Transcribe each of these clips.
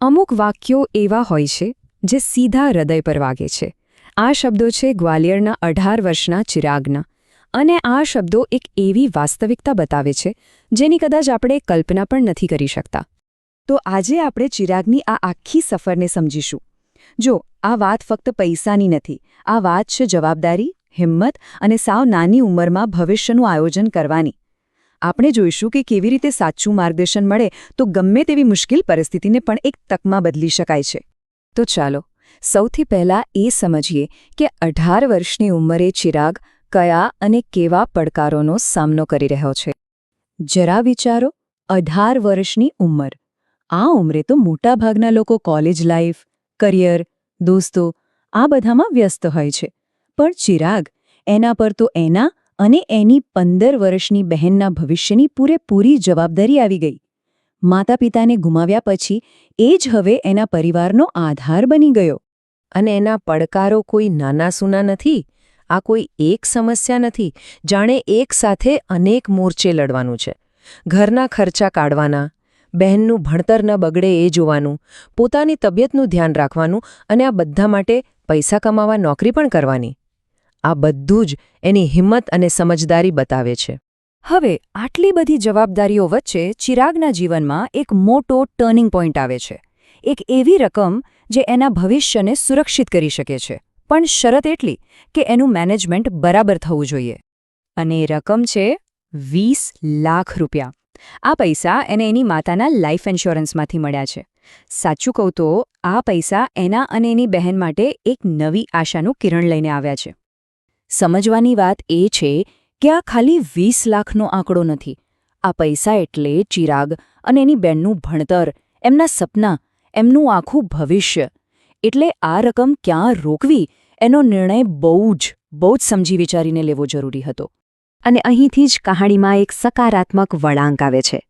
અમુક વાક્યો એવા હોય છે જે સીધા હૃદય પર વાગે છે. આ શબ્દો છે ગ્વાલિયરના અઢાર વર્ષના ચિરાગના અને આ શબ્દો એક એવી વાસ્તવિકતા બતાવે છે જેની કદાચ આપણે કલ્પના પણ નથી કરી શકતા. તો આજે આપણે ચિરાગની આ આખી સફરને સમજીશું. જો, આ વાત ફક્ત પૈસાની નથી, આ વાત છે જવાબદારી, હિંમત અને સાવ નાની ઉંમરમાં ભવિષ્યનું આયોજન કરવાની. આપણે જોઈશું કે કેવી રીતે સાચું માર્ગદર્શન મળે તો ગમે તેવી મુશ્કેલ પરિસ્થિતિને પણ એક તકમાં બદલી શકાય છે. તો ચાલો, સૌથી પહેલા એ સમજીએ કે અઢાર વર્ષની ઉંમરે ચિરાગ કયા અને કેવા પડકારોનો સામનો કરી રહ્યો છે. જરા વિચારો, અઢાર વર્ષની ઉંમર. આ ઉંમરે તો મોટાભાગના લોકો કોલેજ લાઈફ, કરિયર, દોસ્તો આ બધામાં વ્યસ્ત હોય છે. પણ ચિરાગ એના પર તો એના અને એની પંદર વર્ષની બહેનના ભવિષ્યની પૂરેપૂરી જવાબદારી આવી ગઈ. માતા પિતાને ગુમાવ્યા પછી એ જ હવે એના પરિવારનો આધાર બની ગયો. અને એના પડકારો કોઈ નાના સૂના નથી, આ કોઈ એક સમસ્યા નથી, જાણે એક સાથે અનેક મોરચે લડવાનું છે. ઘરના ખર્ચા કાઢવાના, બહેનનું ભણતર ન બગડે એ જોવાનું, પોતાની તબિયતનું ધ્યાન રાખવાનું અને આ બધા માટે પૈસા કમાવા નોકરી પણ કરવાની. આ બધું જ એની હિંમત અને સમજદારી બતાવે છે. હવે, આટલી બધી જવાબદારીઓ વચ્ચે ચિરાગના જીવનમાં એક મોટો ટર્નિંગ પોઈન્ટ આવે છે. એક એવી રકમ જે એના ભવિષ્યને સુરક્ષિત કરી શકે છે. પણ શરત એટલી કે એનું મેનેજમેન્ટ બરાબર થવું જોઈએ. અને રકમ છે વીસ લાખ રૂપિયા. આ પૈસા એને એની માતાના લાઈફ ઇન્સ્યોરન્સમાંથી મળ્યા છે. સાચું કહું તો, આ પૈસા એના અને એની બહેન માટે એક નવી આશાનું કિરણ લઈને આવ્યા છે. સમજવાની વાત એ છે કે આ ખાલી વીસ લાખનો આંકડો નથી. આ પૈસા એટલે ચિરાગ અને એની બેનનું ભણતર, એમના સપના, એમનું આખું ભવિષ્ય. એટલે આ રકમ ક્યાં રોકવી, એનો નિર્ણય બહુ જ બહુ જ સમજી વિચારીને લેવો જરૂરી હતો. અને અહીંથી જ કહાણીમાં એક સકારાત્મક વળાંક આવે છે.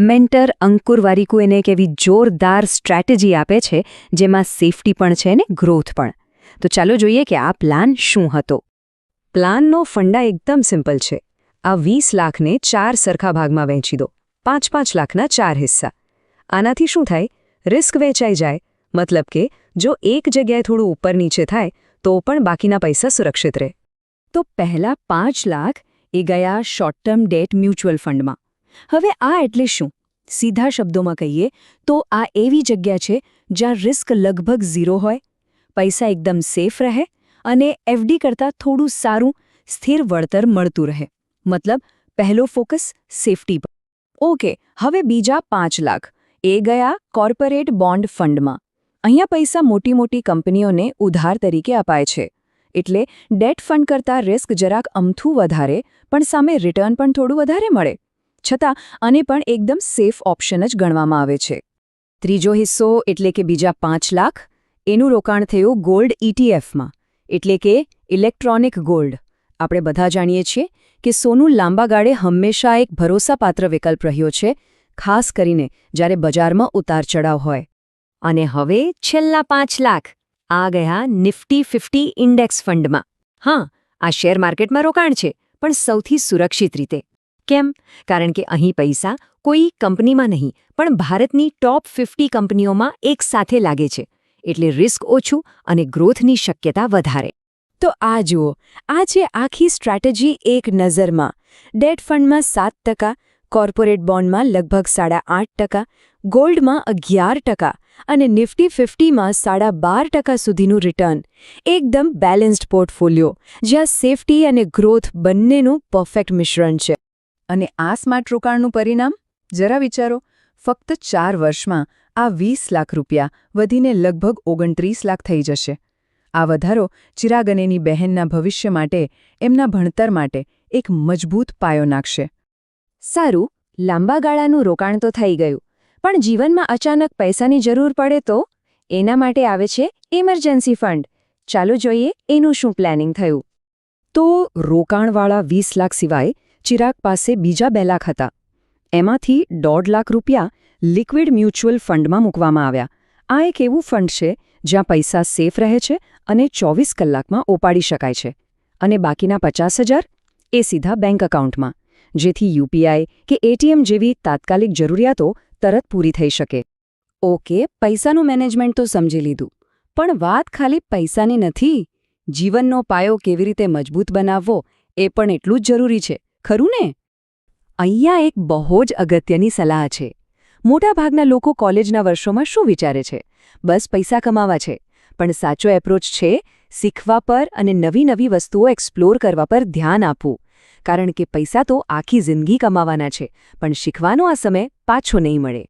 મેન્ટર અંકુર વારીકુ એને એક એવી જોરદાર સ્ટ્રેટેજી આપે છે, જેમાં સેફટી પણ છે ને ગ્રોથ પણ. તો ચાલો જોઈએ કે આ પ્લાન શું હતો. પ્લાનનો ફંડા એકદમ સિમ્પલ છે. આ વીસ લાખને ચાર સરખા ભાગમાં વહેંચી દો. પાંચ પાંચ લાખના ચાર હિસ્સા. આનાથી શું થાય? રિસ્ક વેચાઈ જાય. મતલબ કે, જો એક જગ્યાએ થોડું ઉપર નીચે થાય, તો પણ બાકીના પૈસા સુરક્ષિત રહે. તો પહેલા પાંચ લાખ એ ગયા શોર્ટ ટર્મ ડેટ મ્યુચ્યુઅલ ફંડમાં. હવે આ એટલે શું? સીધા શબ્દોમાં કહીએ, તો આ એવી જગ્યા છે જ્યાં રિસ્ક લગભગ ઝીરો હોય, પૈસા એકદમ સેફ રહે અને એફડી કરતાં થોડું સારું, સ્થિર વળતર મળતું રહે. મતલબ, પહેલો ફોકસ સેફટી પર. ઓકે, હવે બીજા પાંચ લાખ. એ ગયા કોર્પોરેટ બોન્ડ ફંડમાં. અહીંયા પૈસા મોટી મોટી કંપનીઓને ઉધાર તરીકે અપાય છે. એટલે ડેટ ફંડ કરતાં રિસ્ક જરાક અમથું વધારે, પણ સામે રિટર્ન પણ થોડું વધારે મળે. છતાં, આને પણ એકદમ સેફ ઓપ્શન જ ગણવામાં આવે છે. ત્રીજો હિસ્સો એટલે કે બીજા પાંચ લાખ. એનું રોકાણ થયું ગોલ્ડ ઇટીએફમાં એટલે કે ઇલેક્ટ્રોનિક ગોલ્ડ. આપણે બધા જાણીએ છીએ કે સોનું લાંબા ગાળે હંમેશા એક ભરોસાપાત્ર વિકલ્પ રહ્યો છે, ખાસ કરીને જ્યારે બજારમાં ઉતાર ચડાવ હોય. અને હવે છેલ્લા પાંચ લાખ. આ ગયા નિફ્ટી ફિફ્ટી ઇન્ડેક્સ ફંડમાં. હા, આ શેર માર્કેટમાં રોકાણ છે, પણ સૌથી સુરક્ષિત રીતે. કેમ? કારણ કે અહીં પૈસા કોઈ કંપનીમાં નહીં, પણ ભારતની ટોપ ફિફ્ટી કંપનીઓમાં એક સાથે લાગે છે. એટલે રિસ્ક ઓછું અને ગ્રોથની શક્યતા વધારે. તો આ જુઓ, આ છે આખી સ્ટ્રેટેજી એક નજરમાં ડેટ ફંડમાં સાત ટકા કોર્પોરેટ બોન્ડમાં લગભગ સાડા આઠ ટકા ગોલ્ડમાં અગિયાર ટકા અને નિફ્ટી ફિફ્ટીમાં સાડા બાર ટકા સુધીનું રિટર્ન એકદમ બેલેન્સ્ડ પોર્ટફોલિયો જ્યાં સેફટી અને ગ્રોથ બંનેનું પરફેક્ટ મિશ્રણ છે. અને આ સ્માર્ટ રોકાણનું પરિણામ? જરા વિચારો, ફક્ત ચાર વર્ષમાં આ વીસ લાખ રૂપિયા વધીને લગભગ ઓગણત્રીસ લાખ થઈ જશે. આ વધારો ચિરાગ અને બહેનના ભવિષ્ય માટે, એમના ભણતર માટે એક મજબૂત પાયો નાખશે. સારું, લાંબા ગાળાનું રોકાણ તો થઈ ગયું, પણ જીવનમાં અચાનક પૈસાની જરૂર પડે તો? એના માટે આવે છે ઇમરજન્સી ફંડ. ચાલો જોઈએ એનું શું પ્લાનિંગ થયું. તો રોકાણવાળા વીસ લાખ સિવાય ચિરાગ પાસે બીજા બે લાખ હતા. એમાંથી દોઢ લાખ રૂપિયા લિક્વિડ મ્યુચ્યુઅલ ફંડમાં મૂકવામાં આવ્યા. આ એક એવું ફંડ છે જ્યાં પૈસા સેફ રહે છે અને ચોવીસ કલાકમાં ઓપાડી શકાય છે. અને બાકીના પચાસ એ સીધા બેંક એકાઉન્ટમાં, જેથી યુપીઆઈ કે એટીએમ જેવી તાત્કાલિક જરૂરિયાતો તરત પૂરી થઈ શકે. ઓકે, પૈસાનું મેનેજમેન્ટ તો સમજી લીધું. પણ વાત ખાલી પૈસાની નથી. જીવનનો પાયો કેવી રીતે મજબૂત બનાવવો એ પણ એટલું જ જરૂરી છે. ખરું ને? અહીંયા એક બહુ જ અગત્યની સલાહ છે. મોટાભાગના લોકો કોલેજના વર્ષોમાં શું વિચારે છે? બસ પૈસા કમાવા છે. પણ સાચો એપ્રોચ છે શીખવા પર અને નવી નવી વસ્તુઓ એક્સપ્લોર કરવા પર ધ્યાન આપવું. કારણ કે પૈસા તો આખી જિંદગી કમાવાના છે, પણ શીખવાનો આ સમય પાછો નહીં મળે.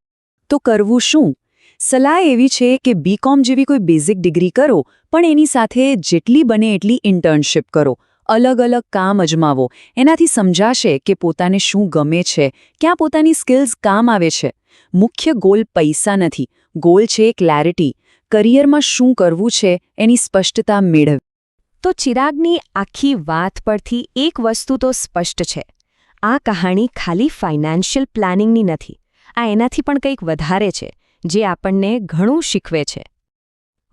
તો કરવું શું? સલાહ એવી છે કે બીકોમ જેવી કોઈ બેઝિક ડિગ્રી કરો, પણ એની સાથે જેટલી બને એટલી ઇન્ટર્નશીપ કરો. અલગ અલગ કામ અજમાવો. એનાથી સમજાશે કે પોતાને શું ગમે છે, ક્યાં પોતાની સ્કિલ્સ કામ આવે છે. મુખ્ય ગોલ પૈસા નથી. ગોલ છે ક્લેરિટી. કરિયરમાં શું કરવું છે એની સ્પષ્ટતા મેળવ. તો ચિરાગની આખી વાત પરથી એક વસ્તુ તો સ્પષ્ટ છે. આ કહાણી ખાલી ફાઇનાન્શિયલ પ્લાનિંગની નથી. આ એનાથી પણ કંઈક વધારે છે, જે આપણને ઘણું શીખવે છે.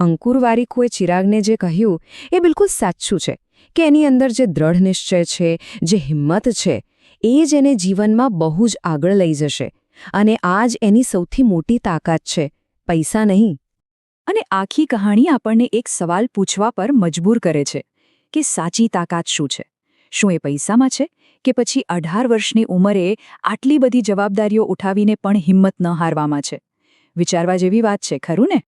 અંકુરવારીકુએ ચિરાગને જે કહ્યું, એ બિલકુલ સાચું છે કે એની અંદર જે દ્રઢ નિશ્ચય છે, જે હિંમત છે, એ જ એને જીવનમાં બહુ જ આગળ લઈ જશે અને આ જ એની સૌથી મોટી તાકાત છે, પૈસા નહીં. અને આખી કહાણી આપણને એક સવાલ પૂછવા પર મજબૂર કરે છે કે સાચી તાકાત શું છે? શું એ પૈસામાં છે કે પછી અઢાર વર્ષની ઉંમરે આટલી બધી જવાબદારીઓ ઉઠાવીને પણ હિંમત ન હારવામાં છે? વિચારવા જેવી વાત છે, ખરું ને?